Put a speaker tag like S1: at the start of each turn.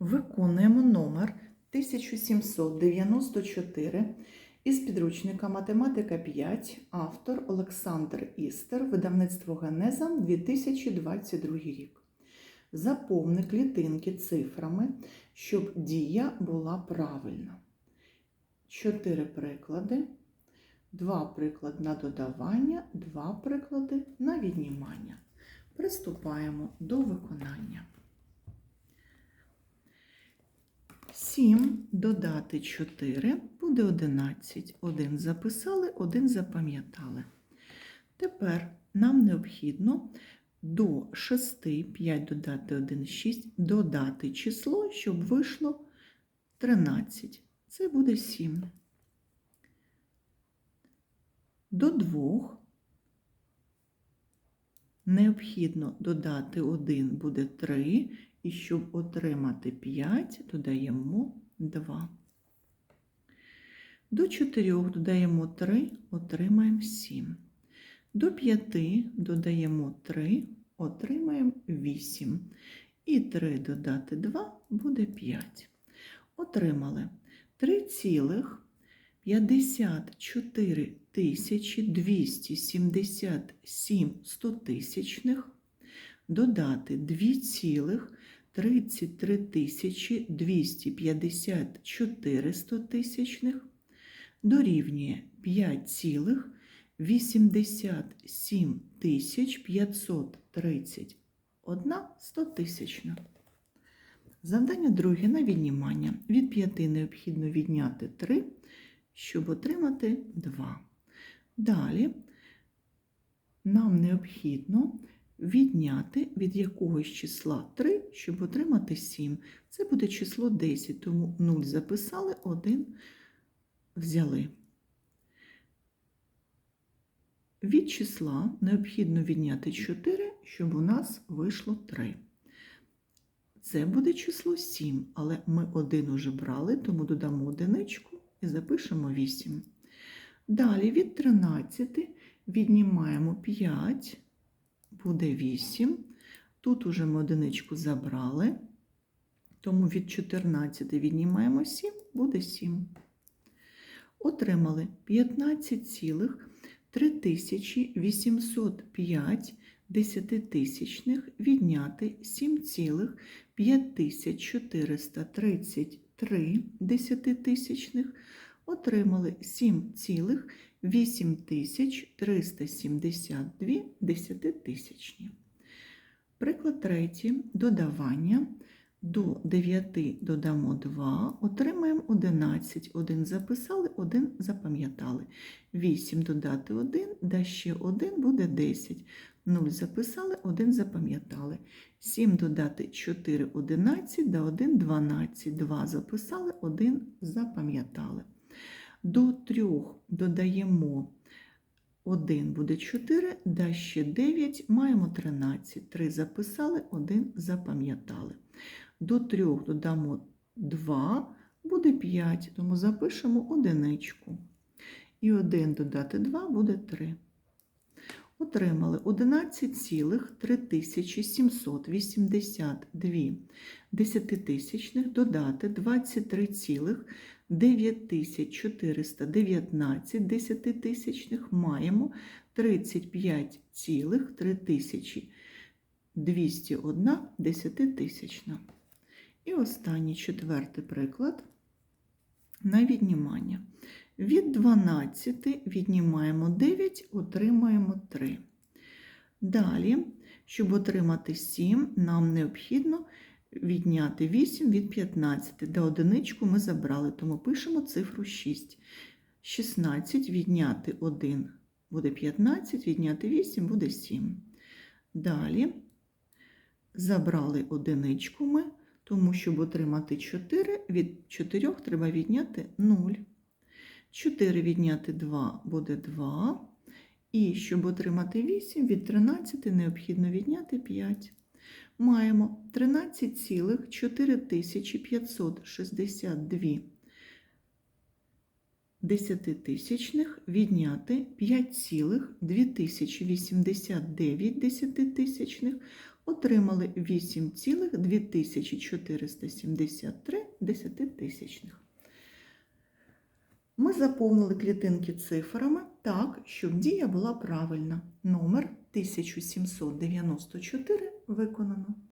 S1: Виконуємо номер 1794 із підручника Математика 5, автор Олександр Істер, видавництво Генеза 2022 рік. Заповни клітинки цифрами, щоб дія була правильна. Чотири приклади. Два приклади на додавання, два приклади на віднімання. Приступаємо до виконання. 7 додати 4 буде 11. Один записали, один запам'ятали. Тепер нам необхідно до 6, 5 додати 1, 6, додати число, щоб вийшло 13. Це буде 7. До 2 необхідно додати 1 буде 3, і щоб отримати 5, додаємо 2. До 4 додаємо 3, отримаємо 7. До 5 додаємо 3, отримаємо 8. І 3 додати 2 буде 5. Отримали 3,54 тисячі 277 стотисячних додати 2,33 тисячі 254 стотисячних дорівнює 5,87 тисяч 531 стотисячна. Завдання друге на віднімання. Від 5 необхідно відняти 3, щоб отримати 2. Далі нам необхідно відняти від якогось числа 3, щоб отримати 7. Це буде число 10, тому 0 записали, 1 взяли. Від числа необхідно відняти 4, щоб у нас вийшло 3. Це буде число 7, але ми 1 уже брали, тому додамо одиничку і запишемо 8. Далі від 13 віднімаємо 5, буде 8. Тут уже ми одиничку забрали, тому від 14 віднімаємо 7, буде 7. Отримали 15,3805 десятитисячних відняти 7,5433 десятитисячних отримали 7,8372 десятитисячні. Приклад третій. Додавання. До 9 додамо 2, отримаємо 11. 1 записали, 1 запам'ятали. 8 додати 1, да ще 1 буде 10. 0 записали, 1 запам'ятали. 7 додати 4 11, да 1 12. 2 записали, 1 запам'ятали. До 3 додаємо 1 буде 4, да ще 9, маємо 13. 3 записали, 1 запам'ятали. До 3 додамо 2, буде 5, тому запишемо одиничку. І 1 додати 2 буде 3. Отримали 11,3782 десятитисячних додати 23,9419 десятитисячних маємо 35,3201 десятитисячна. І останній четвертий приклад на віднімання. Від 12 віднімаємо 9, отримаємо 3. Далі, щоб отримати 7, нам необхідно відняти 8 від 15. До одиничку ми забрали, тому пишемо цифру 6. 16 відняти 1 буде 15, відняти 8 буде 7. Далі забрали одиничку ми, тому щоб отримати 4, від 4 треба відняти 0. 4 відняти 2 буде 2. І щоб отримати 8, від 13 необхідно відняти 5. Маємо 13,4562 десятитисячних відняти 5,2089 десятитисячних, отримали 8,2473 десятитисячних. Ми заповнили клітинки цифрами так, щоб дія була правильна. Номер 1794 виконано.